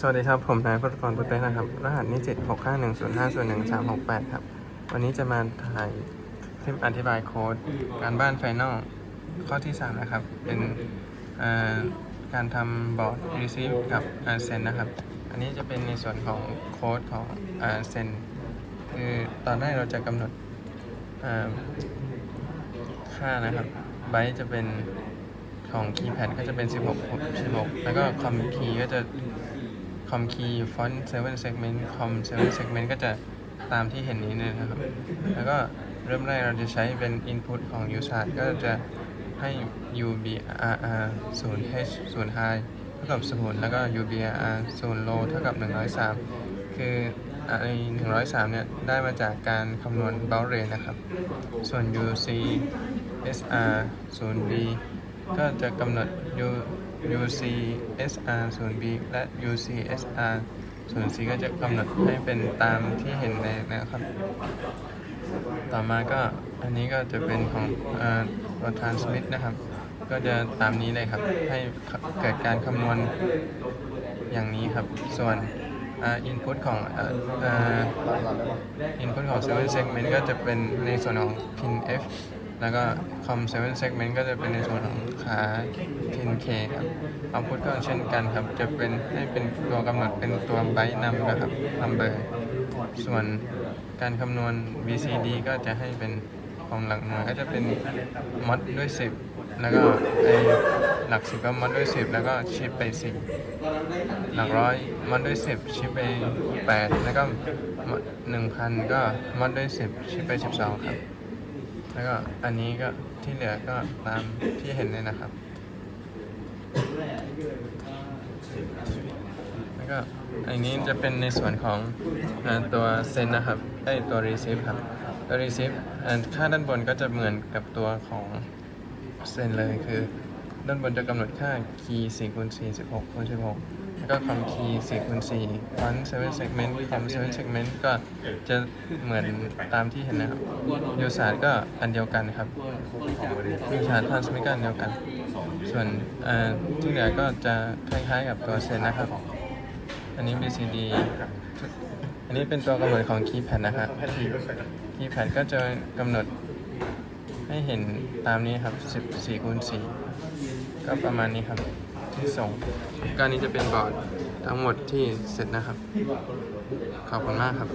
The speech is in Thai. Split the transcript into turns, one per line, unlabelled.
สวัสดีครับ ผมนายพลกรพุทธเต้นะครับ รหัสนิจิต6 5 1 0 5 0 1 3 6 8 ครับ วันนี้จะมาถ่ายคลิปอธิบายโค้ด การบ้านไฟนอลข้อที่ 3 นะครับ เป็นการทำบอร์ด receive กับ uh, send นะครับ อันนี้จะเป็นในส่วนของโค้ดของ uh, send คือตอนแรกเราจะกำหนดค่านะครับไบต์จะเป็นของคีย์แพดก็จะเป็น 16 16 แล้วก็คอมคีย์ก็จะ คอมคีย์ฟอนต์7 segment คอม7 segment ก็จะตามที่เห็นนี้เลยนะครับ แล้วก็เริ่มแรกเราจะใช้เป็น input ของ user ก็จะให้ UBRR 0 h 0 high เท่ากับ 0 แล้วก็ UBRR 0 low เท่ากับ 103 คือไอ้103 เนี่ย ได้มาจากการคำนวณ bound rate นะครับ ส่วน UC SR 0B ก็จะกำหนด U UC SR 0B และ UC SR 0C ก็จะกำหนดให้เป็นตามที่เห็นในนะครับ ต่อมาก็อันนี้ก็จะเป็นของตัว transmit นะครับ ก็จะตามนี้เลยครับ ให้เกิดการคำนวณอย่างนี้ครับ ส่วนอ่า input ของอ่อเอ่อ input ของ 7 segment ก็จะเป็นในส่วนของ pin F แล้วก็ com 7 segment ก็จะเป็นในส่วนของขา pin K ครับ output ก็เช่นกันครับ จะเป็นให้เป็นตัวกำหนดเป็นตัว byte num นะครับ number ส่วนการคำนวณ VCD ก็จะให้เป็นของหลักหน่วยก็จะเป็นมอดด้วย 10 แล้วก็ไอหลัก 10 ก็มอดด้วย 10 แล้วก็ชิปไป 10 หลักร้อยมอดด้วย 10 ชิปไป 8 แล้วก็หนึ่งพันก็มอดด้วย 10 ชิปไป 12 ครับ แล้วก็อันนี้ก็ที่เหลือก็ตามที่เห็นเลยนะครับ แล้วก็อันนี้จะเป็นในส่วนของอตัวเซนนะครับไอตัว receive ครับตัว receive อันค่าด้านบนก็จะเหมือนกับตัวของเซนเลยคือ ด้านบนจะกำหนดค่า key 4คูณ4 16คูณ16 ก็คอม key 4คูณ4 font 7 segment คอม7 segment ก็จะเหมือนตามที่เห็นนะครับยูสาดก็อันเดียวกันครับยูสาดทรานสมิก็อันเดียวกัน ส่วนที่เหลือก็จะคล้ายๆกับตัวเซนนะครับ อันนี้ BCD อันนี้เป็นตัวกำหนดของ keypad นะครับ keypad ก็จะกำหนดให้เห็นตามนี้ครับ 14คูณ4ก็ประมาณนี้ครับ ที่สองการนี้จะเป็นบอร์ดทั้งหมดที่เสร็จนะครับ ขอบคุณมากครับ